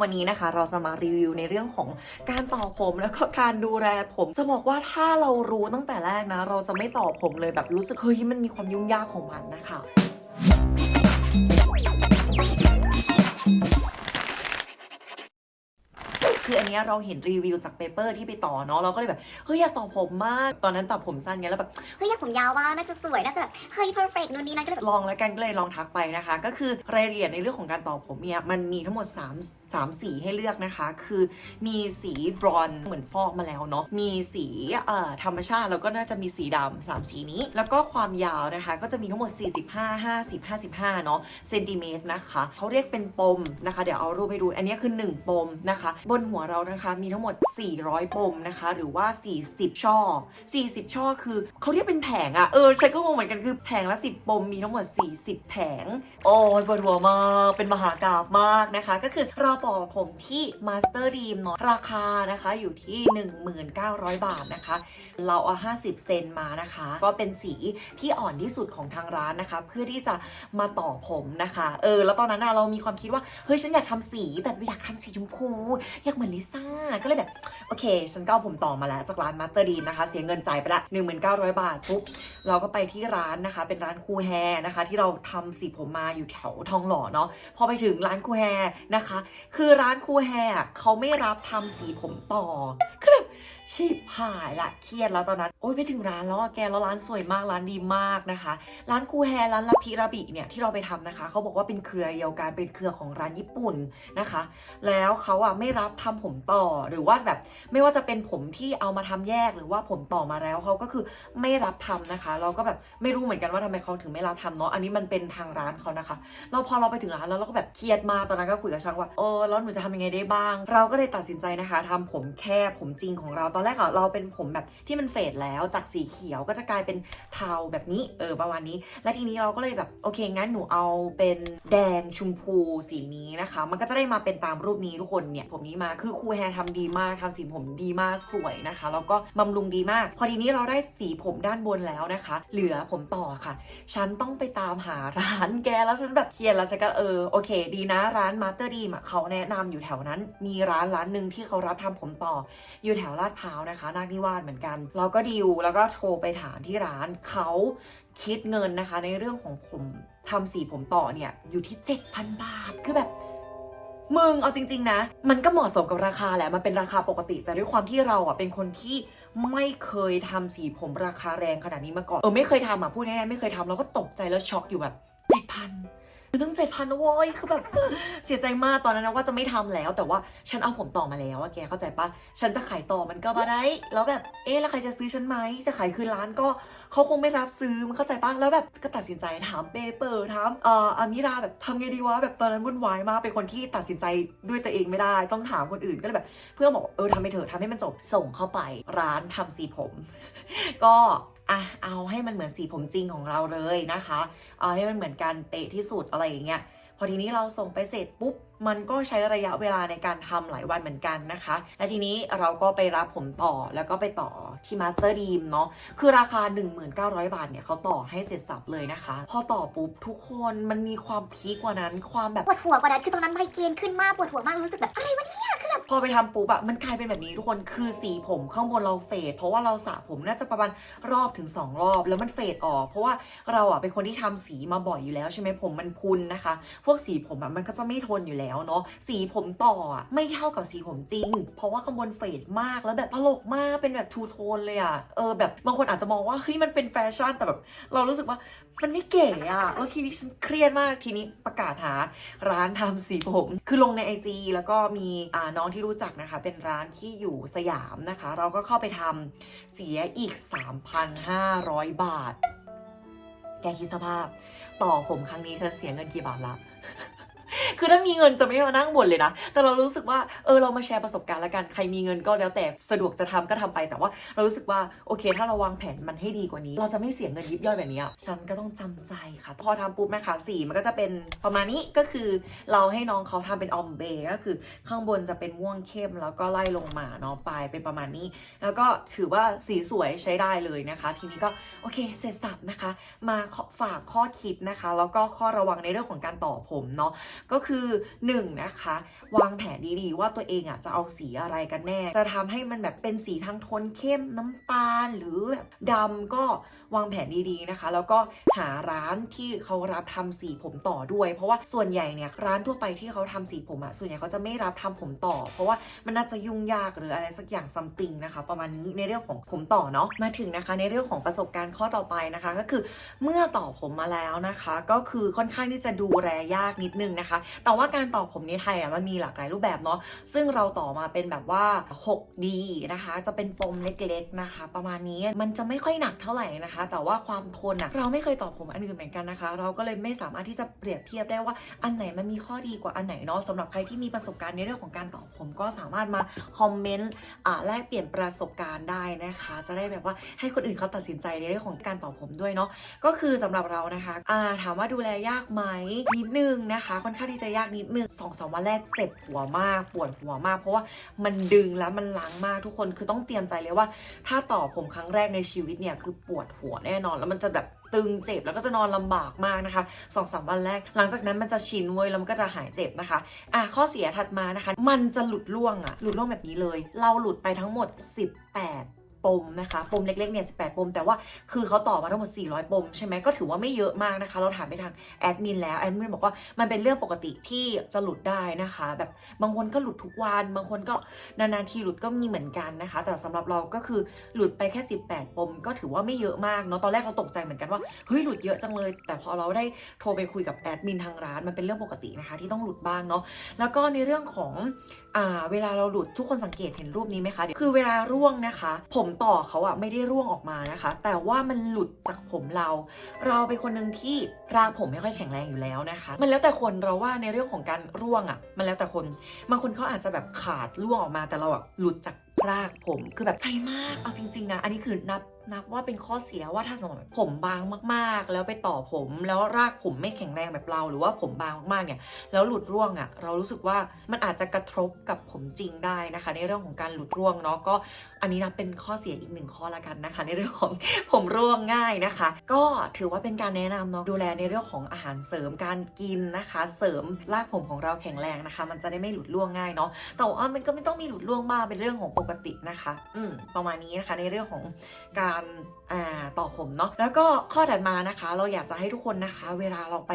วันนี้นะคะ เราจะมารีวิวในเรื่องของการต่อผมแล้วก็การดูแลผมจะบอกว่าถ้าเรารู้ตั้งแต่แรกนะ เราจะไม่ต่อผมเลยแบบรู้สึกเฮ้ยมันมีความยุ่งยากของมันนะคะคือ นเนี้ยเราเห็นรีวิวจากเปเปอร์ที่ไปต่อเนาะเราก็เลยแบบเฮ้ยอยากต่อผมมาก ตอนนั้นตัดผมสั้นไงแล้วแบบเฮ้ยอยากผมยาวว่างน่าจะสวยน่าจะแบบเฮ้ย perfect นู่นนี่นั่นก็เลยแบบลองแล้วกันก็เลยลองทักไปนะคะ ก็คือรายละเอียดในเรื่องของการต่อผมเนี่ยมันมีทั้งหมด3 3สีให้เลือกนะคะ คือมีสีบรอนซ์เหมือนฟอกมาแล้วเนาะมีสีเอ่อธรรมชาติแล้วก็น่าจะมีสีดำสามสีนี้ แล้วก็ความยาวนะคะ ก็จะมีทั้งหมด 45 50 55 เนาะเซนติเมตรนะคะเขาเรียกเป็นปมนะคะ เดี๋ยวเอารูปให้ดู อันนี้คือ 1 ปมนะคะ บนหัวเรานะคะมีทั้งหมด 400ปมนะคะ หรือว่า 40 ช่อ 40 ช่อคือเขาเรียกเป็นแผงอะเออฉันก็งงเหมือนกันคือแผงละ 10 ปมมีทั้งหมด 40 แผง โอ้ยปวดหัวมากเป็นมหากราบมากนะคะ ก็คือเราปอกผมที่ Master Dream เนาะราคานะคะอยู่ที่ 1900 บาทนะคะ เราเอา 50 เซนมานะคะ ก็เป็นสีที่อ่อนที่สุดของทางร้านนะคะ เพื่อที่จะมาต่อผมนะคะ เออ แล้วตอนนั้นน่ะเรามีความคิดว่า เฮ้ย ฉันอยากทำสี แต่ไม่อยากทำสีชมพู อยากเหมือนลิซ่า ก็เลยแบบ โอเค ฉันก็เอาผมต่อมาแล้วจากร้านมาสเตอร์ดีนะคะ เสียเงินจ่ายไปละ1,900 บาทปุ๊บเราก็ไปที่ร้านนะคะ เป็นร้านคูแฮนะคะ ที่เราทำสีผมมาอยู่แถวทองหล่อเนาะพอไปถึงร้านคูแฮนะคะ คือร้านคูแฮเขาไม่รับทำสีผมต่อคือแบบ ชิบหายละเครียดแล้วตอนนั้น โอ้ยไปถึงร้านแล้วแกแล้วร้านสวยมากร้านดีมากนะคะ ร้านคูแฮร้านลาพิราบิเนี่ยที่เราไปทำนะคะเขาบอกว่าเป็นเครือเดียวกันเป็นเครือของร้านญี่ปุ่นนะคะ แล้วเขาอะไม่รับทำผมต่อหรือว่าแบบไม่ว่าจะเป็นผมที่เอามาทำแยกหรือว่าผมต่อมาแล้วเขาก็คือไม่รับทำนะคะ เราก็แบบไม่รู้เหมือนกันว่าทำไมเขาถึงไม่รับทำเนาะอันนี้มันเป็นทางร้านเขานะคะ เราพอเราไปถึงร้านแล้วเราก็แบบเครียดมากตอนนั้นก็คุยกับช่างว่าเออแล้วหนูจะทำยังไงได้บ้าง เราก็เลยตัดสินใจนะคะทำผมแค่ผมจริงของเราตอนแรกอะเราเป็นผมแบบที่มันเฟดแล้วจากสีเขียวก็จะกลายเป็นเทาแบบนี้เออประมาณนี้ และทีนี้เราก็เลยแบบโอเคงั้นหนูเอาเป็นแดงชมพูสีนี้นะคะ มันก็จะได้มาเป็นตามรูปนี้ทุกคนเนี่ยผมนี้มาคือครูแฮร์ทำดีมากทำสีผมดีมากสวยนะคะแล้วก็บำรุงดีมาก พอทีนี้เราได้สีผมด้านบนแล้วนะคะ เหลือผมต่อค่ะ ฉันต้องไปตามหาร้านแกแล้วฉันแบบเครียดแล้วฉันก็เออโอเค ดีนะร้านมาสเตอร์ดีมเขาแนะนำอยู่แถวนั้น มีร้านร้านหนึ่งที่เขารับทำผมต่อ อยู่แถวลาดพร้าวนะคะนาคนิวาสเหมือนกัน เราก็ดิวแล้วก็โทรไปถามที่ร้านเขาคิดเงินนะคะ ในเรื่องของผมทำสีผมต่อเนี่ยอยู่ที่ 7,000 บาทคือแบบมึงเอาจริง ๆ นะ มันก็เหมาะสมกับราคาแหละ มันเป็นราคาปกติ แต่ด้วยความที่เราอะเป็นคนที่ไม่เคยทำสีผมราคาแรงขนาดนี้มาก่อน เออไม่เคยทำอะพูดง่ายๆไม่เคยทำเราก็ตกใจแล้วช็อกอยู่แบบเจ็ดพัน คือตั้งเจ็ดพันนะเว้ยคือแบบเสียใจมากตอนนั้นนะว่าจะไม่ทำแล้ว แต่ว่าฉันเอาผมต่อมาแล้วอะแกเข้าใจปะฉันจะขายต่อมันก็มาได้ แล้วแบบเอ๊ะแล้วใครจะซื้อฉันไหมจะขายคืนร้านก็เขาคงไม่รับซื้อมันเข้าใจปะแล้วแบบก็ตัดสินใจถามเปเปอร์ถามเอ่ออามิราแบบทำไงดีวะแบบตอนนั้นวุ่นวายมากเป็นคนที่ตัดสินใจด้วยตัวเองไม่ได้ ต้องถามคนอื่นก็เลยแบบ เพื่อนบอกเออทำไปเถอะทำให้มันจบส่งเข้าไปร้านทำสีผม ก็ อะเอาให้มันเหมือนสีผมจริงของเราเลยนะคะ เอาให้มันเหมือนกันเป๊ะที่สุดอะไรอย่างเงี้ยพอทีนี้เราส่งไปเสร็จปุ๊บมันก็ใช้ระยะเวลาในการทำหลายวันเหมือนกันนะคะ และทีนี้เราก็ไปรับผมต่อแล้วก็ไปต่อที่มาสเตอร์ดีมเนาะ คือราคา 1900 บาทเนี่ยเขาต่อให้เสร็จสับเลยนะคะ พอต่อปุ๊บทุกคนมันมีความพีคกว่านั้น ความแบบปวดหัวกว่านั้น คือตอนนั้นไมเกรนขึ้นมากปวดหัวมากรู้สึกแบบอะไรวะเนี่ย พอไปทำปุ๊บอะมันกลายเป็นแบบนี้ทุกคนคือสีผมข้างบนเราเฟดเพราะว่าเราสระผมน่าจะประมาณรอบถึง 2 รอบ แล้วมันเฟดออก เพราะว่าเราอะเป็นคนที่ทำสีมาบ่อยอยู่แล้วใช่ไหมผมมันพุนนะคะ พวกสีผมอะมันก็จะไม่ทนอยู่แล้วเนาะสีผมต่ออะไม่เท่ากับสีผมจริง เพราะว่าข้างบนเฟดมากแล้วแบบตลกมากเป็นแบบทูโทนเลยอะเออแบบบางคนอาจจะมองว่าเฮ้ยมันเป็นแฟชั่นแต่แบบเรารู้สึกว่ามันไม่เก๋อะแล้วทีนี้ฉันเครียดมากทีนี้ประกาศหาร้านทำสีผม คือลงใน IG แล้วก็มีอ่าน้องที่รู้จักนะคะ เป็นร้านที่อยู่สยามนะคะ เราก็เข้าไปทำเสียอีก 3,500 บาท แกคิดสภาพ ต่อผมครั้งนี้ฉันเสียเงินกี่บาทละ คือถ้ามีเงินจะไม่มานั่งบ่นเลยนะ แต่เรารู้สึกว่าเออเรามาแชร์ประสบการณ์ล้วกัน ใครมีเงินก็แล้วแต่สะดวกจะทำก็ทำไป แต่ว่าเรารู้สึกว่าโอเค ถ้าเราวางแผนมันให้ดีกว่านี้ เราจะไม่เสียเงินยิบย่อยแบบนี้อะฉันก็ต้องจำใจค่ะ พอทำปุ๊บนะคะสีมันก็จะเป็นประมาณนี้ก็คือ เราให้น้องเขาทำเป็นออมเบก็คือข้างบนจะเป็นม่วงเข้มแล้วก็ไล่ลงมาเนาะปลายเป็นประมาณนี้ แล้วก็ถือว่าสีสวยใช้ได้เลยนะคะ ทีนี้ก็โอเคเสร็จสับนะคะ มาฝากข้อคิดนะคะ แล้วก็ข้อระวังในเรื่องของการต่อผมเนาะก็คือ1นงนะคะ วางแผนดีๆ ว่าตัวเองอะจะเอาสีอะไรกันแน่ จะทำให้มันแบบเป็นสีทางโทนเข้มน้ำตาลหรือแบบดำก็วางแผนดีๆนะคะ แล้วก็หาร้านที่เขารับทำสีผมต่อด้วย เพราะว่าส่วนใหญ่เนี่ยร้านทั่วไปที่เขาทำสีผมอะส่วนใหญ่เขาจะไม่รับทำผมต่อ เพราะว่ามันน่าจะยุ่งยากหรืออะไรสักอย่างซัมติงนะคะประมาณนี้ในเรื่องของผมต่อเนาะมาถึงนะคะในเรื่องของประสบการณ์ข้อต่อไปนะคะ ก็คือเมื่อต่อผมมาแล้วนะคะ ก็คือค่อนข้างที่จะดูแลยากนิดนึงนะคะแต่ว่าการต่อผมในไทยอะมันมีหลากหลายรูปแบบเนาะซึ่งเราต่อมาเป็นแบบว่า 6D นะคะ จะเป็นปมเล็กๆนะคะ ประมาณนี้มันจะไม่ค่อยหนักเท่าไหร่นะคะ แต่ว่าความทนอะเราไม่เคยต่อผมอันอื่นเหมือนกันนะคะ เราก็เลยไม่สามารถที่จะเปรียบเทียบได้ว่าอันไหนมันมีข้อดีกว่าอันไหนเนาะสำหรับใครที่มีประสบการณ์ในเรื่องของการต่อผมก็สามารถมาคอมเมนต์อ่าแลกเปลี่ยนประสบการณ์ได้นะคะ จะได้แบบว่าให้คนอื่นเขาตัดสินใจในเรื่องของการต่อผมด้วยเนาะก็คือสำหรับเรานะคะอ่าถามว่าดูแลยากไหมนิดนึงนะคะค่อนข้างที่จะยากนิดนึงสองสามวันแรกเจ็บหัวมากปวดหัวมาก เพราะว่ามันดึงแล้วมันล้างมากทุกคนคือต้องเตรียมใจเลยว่า ถ้าต่อผมครั้งแรกในชีวิตเนี่ยคือปวดหัวแน่นอน แล้วมันจะแบบตึงเจ็บแล้วก็จะนอนลำบากมากนะคะสองสามวันแรก หลังจากนั้นมันจะชินเว้ยแล้วมันก็จะหายเจ็บนะคะอะข้อเสียถัดมานะคะ มันจะหลุดร่วงอะหลุดร่วงแบบนี้เลย เราหลุดไปทั้งหมด 18 ปมนะคะปมเล็กๆเนี่ย18 ปม แต่ว่าคือเขาต่อมาทั้งหมด 400 ปม ใช่ไหมก็ถือว่าไม่เยอะมากนะคะ เราถามไปทางแอดมินแล้วแอดมินบอกว่ามันเป็นเรื่องปกติที่จะหลุดได้นะคะ แบบบางคนก็หลุดทุกวัน บางคนก็นานๆทีหลุดก็มีเหมือนกันนะคะ แต่สำหรับเราก็คือหลุดไปแค่ 18 ปม ก็ถือว่าไม่เยอะมากเนาะตอนแรกเราตกใจเหมือนกันว่าเฮ้ยหลุดเยอะจังเลย แต่พอเราได้โทรไปคุยกับแอดมินทางร้านมันเป็นเรื่องปกตินะคะ ที่ต้องหลุดบ้างเนาะแล้วก็ในเรื่องของอ่าเวลาเราหลุดทุกคนสังเกตเห็นรูปนี้ไหมคะคือเวลาร่วงนะคะ ผมต่อเขาอะไม่ได้ร่วงออกมานะคะ แต่ว่ามันหลุดจากผมเรา เราเป็นคนหนึ่งที่รากผมไม่ค่อยแข็งแรงอยู่แล้วนะคะ มันแล้วแต่คนเราว่าในเรื่องของการร่วงอะมันแล้วแต่คนบางคนเขาอาจจะแบบขาดร่วงออกมาแต่เราอะหลุดจากรากผมคือแบบใจมาก เอาจริง ๆ นะ อันนี้คือนับนับว่าเป็นข้อเสียว่าถ้าสมมติผมบางมากๆ แล้วไปต่อผม แล้วรากผมไม่แข็งแรงแบบเรา หรือว่าผมบางมากๆเนี่ยแล้วหลุดร่วงอะ่ะ เรารู้สึกว่ามันอาจจะกระทบกับผมจริงได้นะคะ ในเรื่องของการหลุดร่วงเนาะก็อันนี้นะเป็นข้อเสียอีกหนึ่งข้อละกันนะคะ ในเรื่องของผมร่วงง่ายนะคะ ก็ถือว่าเป็นการแนะนำเนาะดูแลในเรื่องของอาหารเสริมการกินนะคะ เสริมรากผมของเราแข็งแรงนะคะ มันจะได้ไม่หลุดร่วงง่ายเนาะแต่ว่ามันก็ไม่ต้องมีหลุดร่วงมากเป็นเรื่องของปกตินะคะ อืมประมาณนี้นะคะในเรื่องของการอ่าต่อผมเนาะแล้วก็ข้อถัดมานะคะ เราอยากจะให้ทุกคนนะคะ เวลาเราไป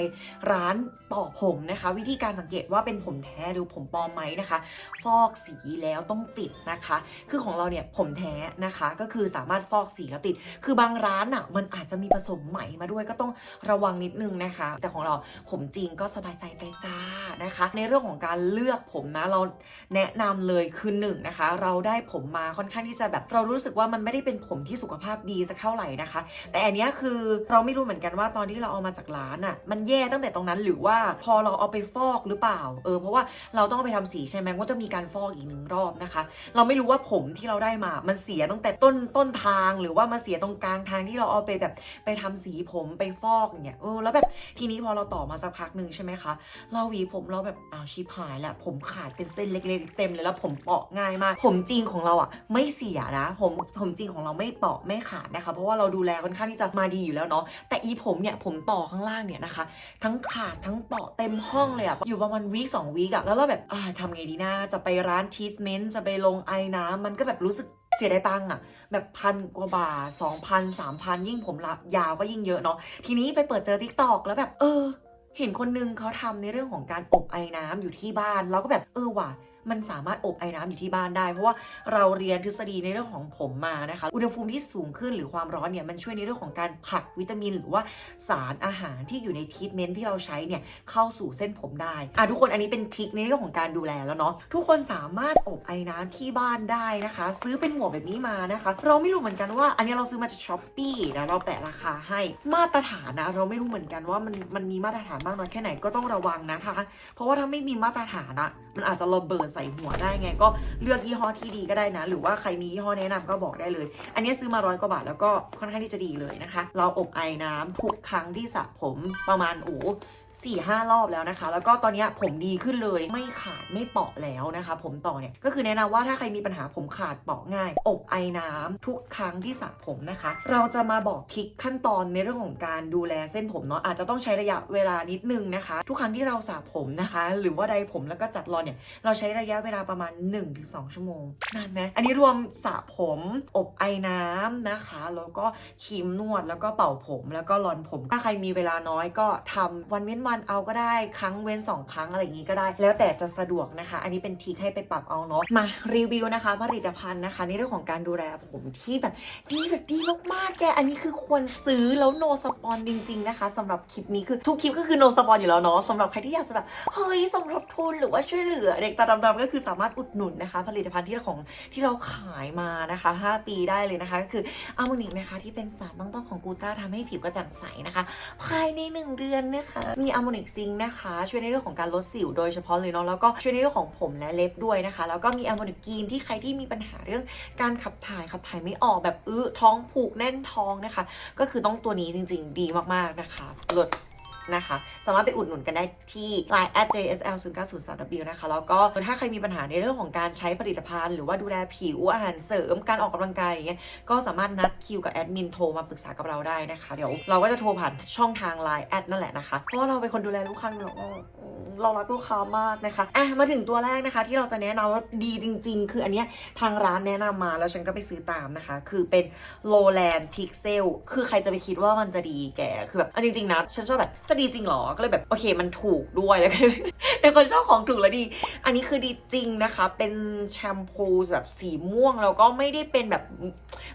ร้านต่อผมนะคะ วิธีการสังเกตว่าเป็นผมแท้หรือผมปลอมไหมนะคะ ฟอกสีแล้วต้องติดนะคะ คือของเราเนี่ยผมแท้นะคะ ก็คือสามารถฟอกสีแล้วติด คือบางร้านอะมันอาจจะมีผสมไหมมาด้วยก็ต้องระวังนิดนึงนะคะ แต่ของเราผมจริงก็สบายใจไปจ้านะคะ ในเรื่องของการเลือกผมนะเราแนะนำเลยคือหนึ่งนะคะ เราได้ผมมาค่อนข้างที่จะแบบเรารู้สึกว่ามันไม่ได้เป็นผมที่สุขภาพดีสักเท่าไหร่นะคะ แต่อันนี้คือเราไม่รู้เหมือนกันว่าตอนที่เราเอามาจากร้านอะมันแย่ตั้งแต่ตรงนั้นหรือว่าพอเราเอาไปฟอกหรือเปล่าเออเพราะว่าเราต้องไปทำสีใช่ไหมก็จะมีการฟอกอีกหนึ่งรอบนะคะ เราไม่รู้ว่าผมที่เราได้มา มันเสียตั้งแต่ต้นต้นทางหรือว่ามาเสียตรงกลางทางที่เราเอาไปแบบไปทำสีผมไปฟอกอย่างเงี้ยเออแล้วแบบทีนี้พอเราต่อมาสักพักหนึ่งใช่ไหมคะเราหวีผมเราแบบอ้าวชิบหายแหล้วผมขาดเป็นเส้นเล็กๆเต็มเลยแล้วผมเปาะง่ายมาก ผมจริงของเราอะไม่เสียนะผมผมจริงของเราไม่เปาะไม่ขาดนะคะ เพราะว่าเราดูแลค่อนข้างที่จะมาดีอยู่แล้วเนาะแต่อีผมเนี่ยผมต่อข้างล่างเนี่ยนะคะ ทั้งขาดทั้งเปาะเต็มห้องเลยอะอยู่ประมาณวีคสองวีคอะแล้วเราแบบอ่าทำไงดีนะจะไปร้านทีสเมนต์จะไปลงไอ้น้ำมันก็แบบรู้สึกเสียดายตังค์อะแบบพันกว่าบาทสองพันสามพันยิ่งผมรับยาวก็ยิ่งเยอะเนาะทีนี้ไปเปิดเจอทิกตอกแล้วแบบเออ เห็นคนนึงเขาทำในเรื่องของการอบไอ้น้ำอยู่ที่บ้านเราก็แบบเออว่ะ มันสามารถอบไอ้น้ำอยู่ที่บ้านได้ เพราะว่าเราเรียนทฤษฎีในเรื่องของผมมานะคะ อุณหภูมิที่สูงขึ้นหรือความร้อนเนี่ยมันช่วยในเรื่องของการผลักวิตามิน หรือว่าสารอาหารที่อยู่ในทรีทเมนต์ที่เราใช้เนี่ยเข้าสู่เส้นผมได้อะทุกคนอันนี้เป็นทริคในเรื่องของการดูแลแล้วเนาะทุกคนสามารถอบไอ้น้ำที่บ้านได้นะคะ ซื้อเป็นหมวกแบบนี้มานะคะ เราไม่รู้เหมือนกันว่า อันนี้เราซื้อมาจากช้อปปี้นะเราแปะราคาให้มาตรฐานนะเราไม่รู้เหมือนกันว่ามันมันมีมาตรฐานมากน้อยแค่ไหนก็ต้องระวังนะคะ เพราะว่าถ้าไม่มีมาตรฐานอะ มันอาจจะระเบิดใส่หัวได้ไง ก็เลือกยี่ห้อที่ดีก็ได้นะ หรือว่าใครมียี่ห้อแนะนำก็บอกได้เลย อันนี้ซื้อมาร้อยกว่าบาทแล้วก็ค่อนข้างที่จะดีเลยนะคะ เราอบไอ้น้ำทุกครั้งที่สระผมประมาณโอ้ 4ี่ห้ารอบแล้วนะคะ แล้วก็ตอนนี้ผมดีขึ้นเลยไม่ขาดไม่เปาะแล้วนะคะ ผมต่อเนี่ยก็คือแนะนำว่าถ้าใครมีปัญหาผมขาดเปาะง่าย อบไอน้ำทุกครั้งที่สระผมนะคะ เราจะมาบอกทิกขั้นตอนในเรื่องของการดูแลเส้นผมเนาะอาจจะต้องใช้ระยะเวลานิดนึงนะคะ ทุกครั้งที่เราสระผมนะคะ หรือว่าใดผมแล้วก็จัดรอนเนี่ยเราใช้ระยะเวลาประมาณ 1-2 ชั่วโมงนานไหมอันนี้รวมสระผม อบไอน้ำนะคะแล้วก็ครีมนวดแล้วก็เป่าผมแล้วก็รอนผม ถ้าใครมีเวลาน้อยก็ทำวันเว้นวันเอาก็ได้ ครั้งเว้นสองครั้งอะไรอย่างนี้ก็ได้ แล้วแต่จะสะดวกนะคะ อันนี้เป็นทิคให้ไปปรับเอาเนาะ มารีวิวนะคะ ผลิตภัณฑ์นะคะในเรื่องของการดูแลผมที่แบบดีแบบดีมากๆแก อันนี้คือควรซื้อแล้วโนสปอนจริง ๆ นะคะสำหรับคลิปนี้คือทุกคลิปก็คือโนสปอนอยู่แล้วเนาะสำหรับใครที่อยากจะแบบเฮ้ยสมทบทุนหรือว่าช่วยเหลือเด็กตาดำๆก็คือสามารถอุดหนุนนะคะ ผลิตภัณฑ์ที่ของที่เราขายมานะคะ 5 ปีได้เลยนะคะก็คืออะโมนิกนะคะที่เป็นสารตั้งต้นของกูต้าทำให้ผิวกระจ่างใสนะคะ ภายใน 1 เดือนนะคะมีอะโมนิกซิงนะคะ ช่วยในเรื่องของการลดสิวโดยเฉพาะเลยเนาะแล้วก็ช่วยในเรื่องของผมและเล็บด้วยนะคะ แล้วก็มีอะโมนิกกีนที่ใครที่มีปัญหาเรื่องการขับถ่ายขับถ่ายไม่ออกแบบอื้อท้องผูกแน่นท้องนะคะ ก็คือต้องตัวนี้จริง ๆ ดีมากๆนะคะลด นะคะ สามารถไปอุดหนุนกันได้ที่ line at jsl 0 9 0 3 w นะคะ แล้วก็ถ้าใครมีปัญหาในเรื่องของการใช้ผลิตภัณฑ์ หรือว่าดูแลผิวอาหารเสริมการออกกำลังกายอย่างเงี้ยก็สามารถนัดคิวกับแอดมินโทรมาปรึกษากับเราได้นะคะ เดี๋ยวเราก็จะโทรผ่านช่องทาง Line แอดนั่นแหละนะคะ เพราะว่าเราเป็นคนดูแลลูกค้าอยู่แล้วอืมเรารักลูกค้ามากนะคะอะมาถึงตัวแรกนะคะ ที่เราจะแนะนำว่าดีจริง ๆ คืออันเนี้ยทางร้านแนะนำมาแล้วฉันก็ไปซื้อตามนะคะ คือเป็น Lowland Pixel คือใครจะไปคิดว่ามันจะดีแกคือแบบเอาจริงๆนะฉันชอบแบบจะดีจริงเหรอ ก็เลยแบบโอเค มันถูกด้วยแล้วก็เป็นคนชอบของถูกแล้วดี อันนี้คือดีจริงนะคะ เป็นแชมพูแบบสีม่วงแล้วก็ไม่ได้เป็นแบบ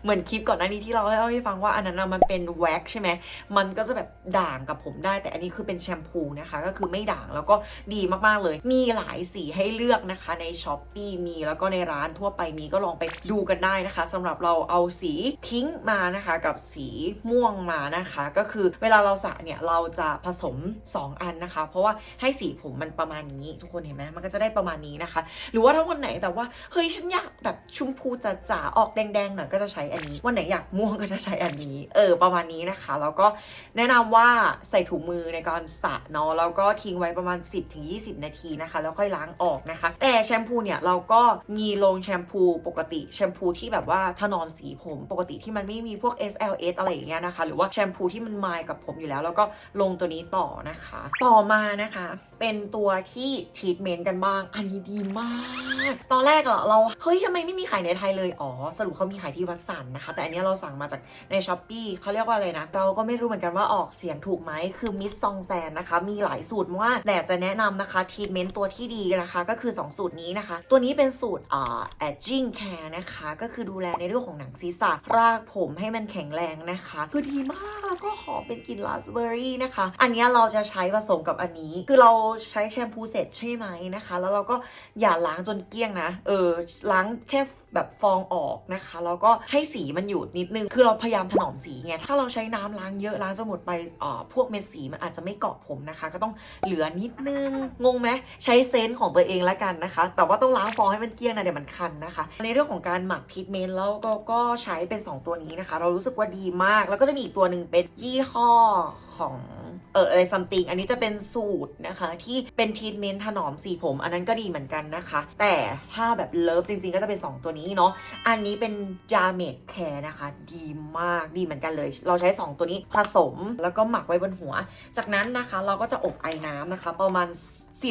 เหมือนคลิปก่อนหน้านี้ที่เราเล่าให้ฟังว่าอันนั้นมันเป็นแว็กใช่ไหมมันก็จะแบบด่างกับผมได้ แต่อันนี้คือเป็นแชมพูนะคะ ก็คือไม่ด่างแล้วก็ดีมากๆเลย มีหลายสีให้เลือกนะคะในช้อปปีมีแล้วก็ในร้านทั่วไปมีก็ลองไปดูกันได้นะคะสำหรับเราเอาสีพิงค์มานะคะ กับสีม่วงมานะคะ ก็คือเวลาเราสระเนี่ยเราจะผสม 2 อันนะคะ เพราะว่าให้สีผมมันประมาณนี้ ทุกคนเห็นไหมมันก็จะได้ประมาณนี้นะคะ หรือว่าถ้าวันไหนแบบว่าเฮ้ยฉันอยากแบบชุมพูจ๋าๆออกแดงๆหน่อยก็จะใช้อันนี้ วันไหนอยากม่วงก็จะใช้อันนี้ เออประมาณนี้นะคะ แล้วก็แนะนำว่าใส่ถุงมือในการสระเนาะแล้วก็ทิ้งไว้ประมาณ 10-20 นาทีนะคะ แล้วค่อยล้างออกนะคะ แต่แชมพูเนี่ยเราก็มีลงแชมพูปกติแชมพูที่แบบว่าถนอมสีผมปกติที่มันไม่มีพวก SLS อะไรอย่างเงี้ยนะคะ หรือว่าแชมพูที่มันมายกับผมอยู่แล้ว แล้วก็ลงตัวนี้ต่อนะคะ ต่อมานะคะ เป็นตัวที่ทรีทเมนต์กันบ้าง อันนี้ดีมาก ตอนแรกอเราเฮ้ยทำไมไม่มีขายในไทยเลย อ๋อ สรุปเขามีขายที่วัดสันนะคะ แต่อันนี้เราสั่งมาจากในช้อปปีเขาเรียกว่าอะไรนะ เราก็ไม่รู้เหมือนกันว่าออกเสียงถูกไหม คือมิสซองแซนนะคะ มีหลายสูตรมาแต่จะแนะนำนะคะทรีทเมนต์ตัวที่ดีนะคะ ก็คือ 2 สูตรนี้นะคะ ตัวนี้เป็นสูตรอ่า aging care นะคะ ก็คือดูแลในเรื่องของหนังศีรษะรากผมให้มันแข็งแรงนะคะ คือดีมาก ก็หอมเป็นกลิ่นราสเบอร์รี่นะคะ อันนี้เราจะใช้ผสมกับอันนี้ คือเราใช้แชมพูเสร็จใช่ไหมนะคะ แล้วเราก็อย่าล้างจนเกลี้ยงนะ เออ ล้างแค่แบบฟองออกนะคะ แล้วก็ให้สีมันหยุดนิดนึง คือเราพยายามถนอมสีไง ถ้าเราใช้น้ำล้างเยอะล้างจนหมดไปอ่าพวกเม็ดสีมันอาจจะไม่เกาะผมนะคะ ก็ต้องเหลือนิดนึง งงไหมใช้เซนส์ของตัวเองล้วกันนะคะ แต่ว่าต้องล้างฟองให้มันเกลี้ยงนะเดี๋ยวมันคันนะคะ ในเรื่องของการหมักทรีทเมนต์แล้วก็ก็ใช้เป็น 2 ตัวนี้นะคะ เรารู้สึกว่าดีมาก แล้วก็จะมีอีกตัวหนึ่งเป็นยี่ห้อ ของเอออะไรซัมติงอันนี้จะเป็นสูตรนะคะ ที่เป็นทรีทเมนต์ถนอมสีผม อันนั้นก็ดีเหมือนกันนะคะ แต่ถ้าแบบเลิฟจริง ๆ ก็จะเป็น 2 ตัวนี้เนาะอันนี้เป็นจาเมดแคร์นะคะ ดีมากดีเหมือนกันเลย เราใช้ 2 ตัวนี้ผสมแล้วก็หมักไว้บนหัว จากนั้นนะคะเราก็จะอบไอ้น้ำนะคะ ประมาณ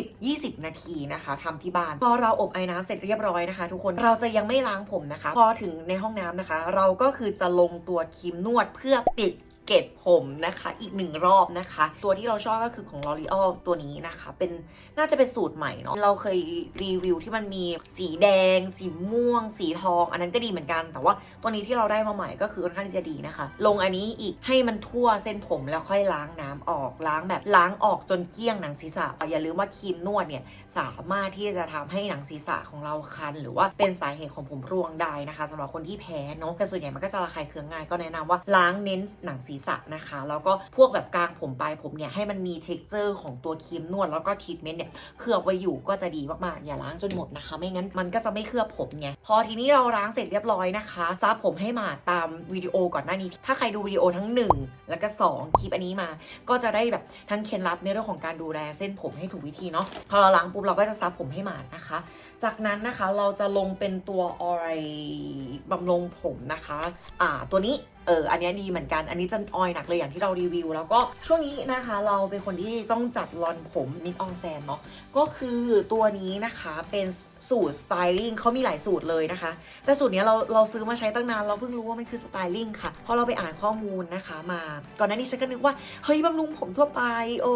10-20 นาทีนะคะทำที่บ้าน พอเราอบไอ้น้ำเสร็จเรียบร้อยนะคะ ทุกคนเราจะยังไม่ล้างผมนะคะ พอถึงในห้องน้ำนะคะ เราก็คือจะลงตัวครีมนวดเพื่อปิด เกล็ดผมนะคะ อีกหนึ่งรอบนะคะ ตัวที่เราชอบก็คือของ L'Oreal ตัวนี้นะคะ เป็นน่าจะเป็นสูตรใหม่เนาะเราเคยรีวิวที่มันมีสีแดง สีม่วง สีทอง อันนั้นก็ดีเหมือนกัน แต่ว่าตัวนี้ที่เราได้มาใหม่ก็คือค่อนข้างที่จะดีนะคะ ลงอันนี้อีกให้มันทั่วเส้นผมแล้วค่อยล้างน้ำออกล้างแบบล้างออกจนเกลี้ยงหนังศีรษะอย่าลืมว่าครีมนวดเนี่ยสามารถที่จะทำให้หนังศีรษะของเราคัน หรือว่าเป็นสาเหตุของผมร่วงได้นะคะสำหรับคนที่แพ้เนาะแต่ส่วนใหญ่มันก็จะระคายเคืองง่ายก็แนะนำว่าล้างเน้นหนังศีรรษะนะคะ แล้วก็พวกแบบกลางผมปลายผมเนี่ยให้มันมี t e x t อร์ของตัวครีมนวดแล้วก็ทรีทเมนต์เนี่ยเคลือบไว้อยู่ก็จะดีมากๆอย่าล้างจนหมดนะคะ ไม่งั้นมันก็จะไม่เคลือบผมไงพอทีนี้เราล้างเสร็จเรียบร้อยนะคะซับผมให้มาตามวิดีโอก่อนหน้านี้ ถ้าใครดูวิดีโอทั้ง 1 แล้วก็ 2 คลิปอันนี้มา ก็จะได้แบบทั้งเคล็ดลับในเรื่องของการดูแลเส้นผมให้ถูกวิธีเนาะพอเราล้างปุ๊บเราก็จะซับผมให้หมาดนะคะ จากนั้นนะคะเราจะลงเป็นตัวออยบำรุงผมนะคะ อ่าตัวนี้เอออันนี้ดีเหมือนกัน อันนี้จะออยหนักเลยอย่างที่เรารีวิว แล้วก็ช่วงนี้นะคะเราเป็นคนที่ต้องจัดรอนผมนิดอองแซนเนาะก็คือตัวนี้นะคะเป็นส สูตรสไตลิ่งเขามีหลายสูตรเลยนะคะ แต่สูตรเนี้ยเราเราซื้อมาใช้ตั้งนาน เราเพิ่งรู้ว่ามันคือสไตลิ่งค่ะพอเราไปอ่านข้อมูลนะคะมา ก่อนหน้านี้ฉันก็นึกว่า เฮ้ยบำรุงผมทั่วไปโอ้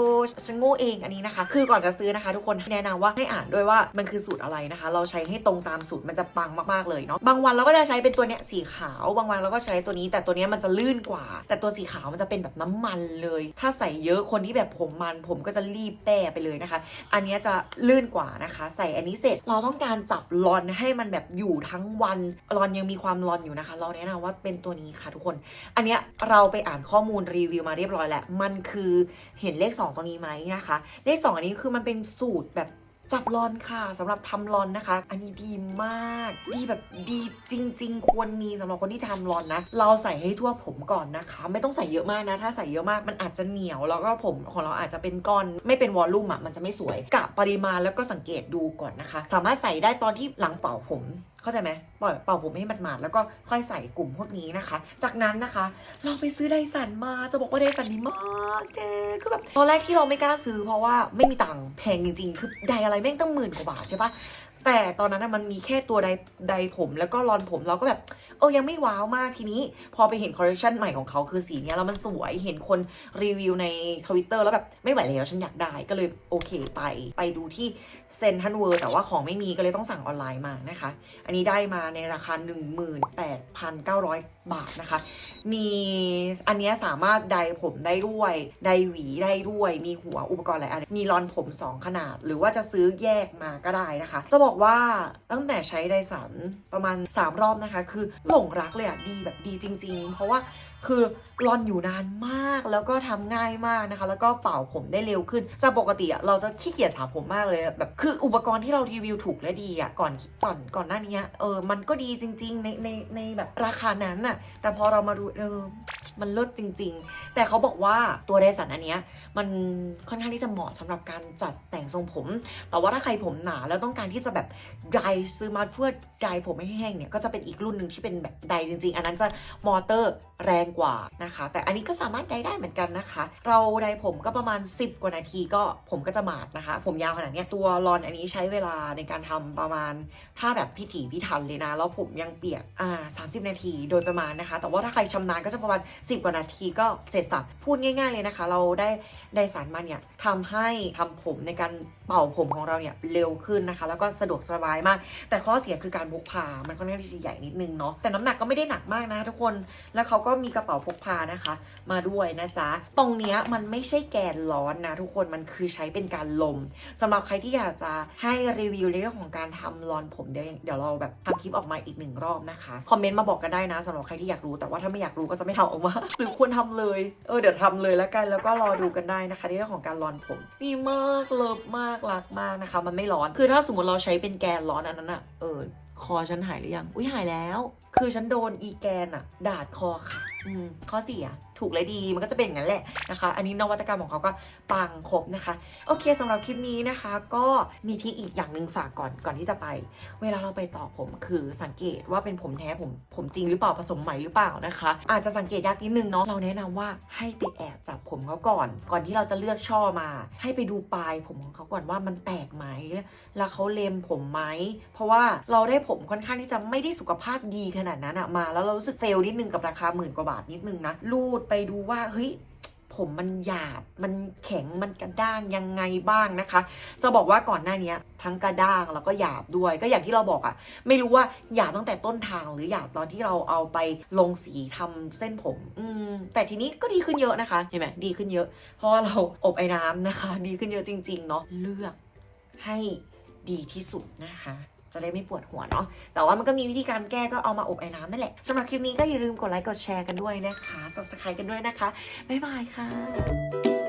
ฉันโง่เองอันนี้นะคะ คือก่อนจะซื้อนะคะ ทุกคนแนะนำว่าให้อ่านด้วยว่ามันคือสูตรอะไรนะคะ เราใช้ให้ตรงตามสูตรมันจะปังมากๆเลยเนาะบางวันเราก็จะใช้เป็นตัวเนี้ยสีขาวบางวันเราก็ใช้ตัวนี้ แต่ตัวเนี้ยมันจะลื่นกว่า แต่ตัวสีขาวมันจะเป็นแบบน้ำมันเลย ถ้าใส่เยอะคนที่แบบผมมัน ผมก็จะรีบแป้ไปเลยนะคะ อันนี้จะลื่นกว่านะคะ ใส่อันนี้เสร็จเราต้ององการจับรอนให้มันแบบอยู่ทั้งวันรอนยังมีความรอนอยู่นะคะ เราแนะนำว่าเป็นตัวนี้ค่ะทุกคน อันเนี้ยเราไปอ่านข้อมูลรีวิวมาเรียบร้อยแล้ว มันคือเห็นเลข 2ตรงนี้ไหมนะคะ เลข 2 อันนี้คือมันเป็นสูตรแบบ จับลอนค่ะสำหรับทำลอนนะคะ อันนี้ดีมากดีแบบดีจริง ๆ ควรมีสำหรับคนที่ทำลอนนะ เราใส่ให้ทั่วผมก่อนนะคะ ไม่ต้องใส่เยอะมากนะ ถ้าใส่เยอะมากมันอาจจะเหนียว แล้วก็ผมของเราอาจจะเป็นก้อนไม่เป็นวอลลุ่มอะมันจะไม่สวยกะปริมาณแล้วก็สังเกตดูก่อนนะคะ สามารถใส่ได้ตอนที่หลังเป่าผม เข้าใจไหมปล่อยเป่าผมให้มันหมาดๆแล้วก็ค่อยใส่กลุ่มพวกนี้นะคะ จากนั้นนะคะ เราไปซื้อไดสันมาจะบอกว่าไดสันดีมากแกคือแบบตอนแรกที่เราไม่กล้าซื้อเพราะว่าไม่มีตังค์แพงจริงๆ คือไดอะไรแม่งตั้งหมื่นกว่าบาทใช่ปะแต่ตอนนั้นมันมีแค่ตัวไดไดผมแล้วก็รอนผมเราก็แบบเออยังไม่ว้าวมากทีนี้ พอไปเห็นคอลเลคชันใหม่ของเขาคือสีเนี้ยแล้วมันสวยเห็นคนรีวิวในทวิตเตอร์แล้วแบบไม่ไหวแล้วฉันอยากได้ก็เลยโอเคไป ไปดูที่เซนทันเวิร์แต่ว่าของไม่มีก็เลยต้องสั่งออนไลน์มานะคะ อันนี้ได้มาในราคา 18,900 บาทนะคะ มีอันนี้สามารถไดผมได้ด้วยไดหวีได้ด้วย มีหัวอุปกรณ์หลายอันมีรอนผม 2 ขนาด หรือว่าจะซื้อแยกมาก็ได้นะคะ จะบอกว่าตั้งแต่ใช้ไดสันประมาณ 3 รอบนะคะ คือหลงรักเลยอะดีแบบดีจริง ๆ เพราะว่า คือรอนอยู่นานมากแล้วก็ทำง่ายมากนะคะ แล้วก็เป่าผมได้เร็วขึ้นจากปกติอะเราจะขี้เกียจสระผมมากเลยแบบคืออุปกรณ์ที่เรารีวิวถูกและดีอะก่อนก่อนก่อนหน้านี้เออมันก็ดีจริง ๆ ในในในแบบราคานั้นน่ะแต่พอเรามาดูเออมันเลิศจริง ๆ แต่เขาบอกว่าตัวไดสันอันเนี้ยมันค่อนข้างที่จะเหมาะสำหรับการจัดแต่งทรงผม แต่ว่าถ้าใครผมหนาแล้วต้องการที่จะแบบไดซื้อมาเพื่อไดผมไม่ให้แห้งเนี่ยก็จะเป็นอีกรุ่นหนึ่งที่เป็นแบบไดจริง ๆ อันนั้นจะมอเตอร์แรงกว่านะคะ แต่อันนี้ก็สามารถไดได้เหมือนกันนะคะ เราไดผมก็ประมาณ 10 กว่านาทีก็ผมก็จะหมาดนะคะ ผมยาวขนาดเนี้ยตัวรอนอันนี้ใช้เวลาในการทำประมาณถ้าแบบพิถีพิถันเลยนะแล้วผมยังเปียกอ่า30นาทีโดยประมาณนะคะ แต่ว่าถ้าใครชำนาญก็จะประมาณ 10 กว่านาทีก็เสร็จสับพูดง่าย ๆเลยนะคะ เราได้ได้สารมาเนี่ยทำให้ทำผมในการเป่าผมของเราเนี่ยเร็วขึ้นนะคะ แล้วก็สะดวกสบายมาก แต่ข้อเสียคือการพกพามันค่อนข้างที่จะใหญ่นิดนึงเนาะแต่น้ำหนักก็ไม่ได้หนักมากนะทุกคนแล้วเขาก็มีกระเป๋าพกพานะคะ มาด้วยนะจ๊ะ ตรงเนี้ยมันไม่ใช่แกนร้อนนะทุกคนมันคือใช้เป็นการลมสำหรับใครที่อยากจะให้รีวิวในเรื่องของการทำรอนผมเดี๋ยวเดี๋ยวเราแบบทำคลิปออกมาอีกหนึ่งรอบนะคะคอมเมนต์มาบอกกันได้นะสำหรับใครที่อยากรู้แต่ว่าถ้าไม่อยากรู้ก็จะไม่ทำออกมาหรือควรทำเลยเออเดี๋ยวทำเลยแล้วกันแล้วก็รอดูกันได้นะคะ ในเรื่องของการรอนผมดีมากเลิฟมากรักมากนะคะ มันไม่ร้อนคือถ้าสมมติเราใช้เป็นแกนร้อนอันนั้นอะเออคอฉันหายหรือยัง อุ้ยหายแล้ว คือฉันโดนอีแกนอะดาดคอค่ะ ข้อเสียถูกและดีมันก็จะเป็นอย่างนั้นแหละนะคะ อันนี้นวัตกรรมของเขาก็ปังครบนะคะ โอเคสำหรับคลิปนี้นะคะ ก็มีทริคอีกอย่างหนึ่งฝากก่อนก่อนที่จะไป เวลาเราไปต่อผมคือสังเกตว่าเป็นผมแท้ผมผมจริงหรือเปล่าผสมใหม่หรือเปล่านะคะ อาจจะสังเกตยากนิดนึงเนาะเราแนะนำว่าให้ไปแอบจับผมเขาก่อน ก่อนที่เราจะเลือกช่อมา ให้ไปดูปลายผมของเขาก่อนว่ามันแตกไหมแล้วเขาเล็มผมไหมเพราะว่าเราได้ผมค่อนข้างที่จะไม่ได้สุขภาพดีขนาดนั้นอะมา แล้วเรารู้สึกเฟลนิดนึงกับราคาหมื่นกว่าบาทนิดนึงนะรูดไปดูว่าเฮ้ยผมมันหยาบ มันแข็ง มันกระด้างยังไงบ้างนะคะ จะบอกว่าก่อนหน้านี้ทั้งกระด้างแล้วก็หยาบด้วย ก็อย่างที่เราบอกอะไม่รู้ว่าหยาบตั้งแต่ต้นทางหรือหยาบตอนที่เราเอาไปลงสีทำเส้นผม อืม แต่ทีนี้ก็ดีขึ้นเยอะนะคะ เห็นไหมดีขึ้นเยอะ เพราะว่าเราอบไอ้น้ำนะคะ ดีขึ้นเยอะจริง ๆ เนาะ เลือกให้ดีที่สุดนะคะ จะได้ไม่ปวดหัวเนาะ แต่ว่ามันก็มีวิธีการแก้ก็เอามาอบไอ้น้ำนั่นแหละสำหรับคลิปนี้ก็อย่าลืมกดไลค์กดแชร์กันด้วยนะคะ subscribe กันด้วยนะคะ บ๊ายบายค่ะ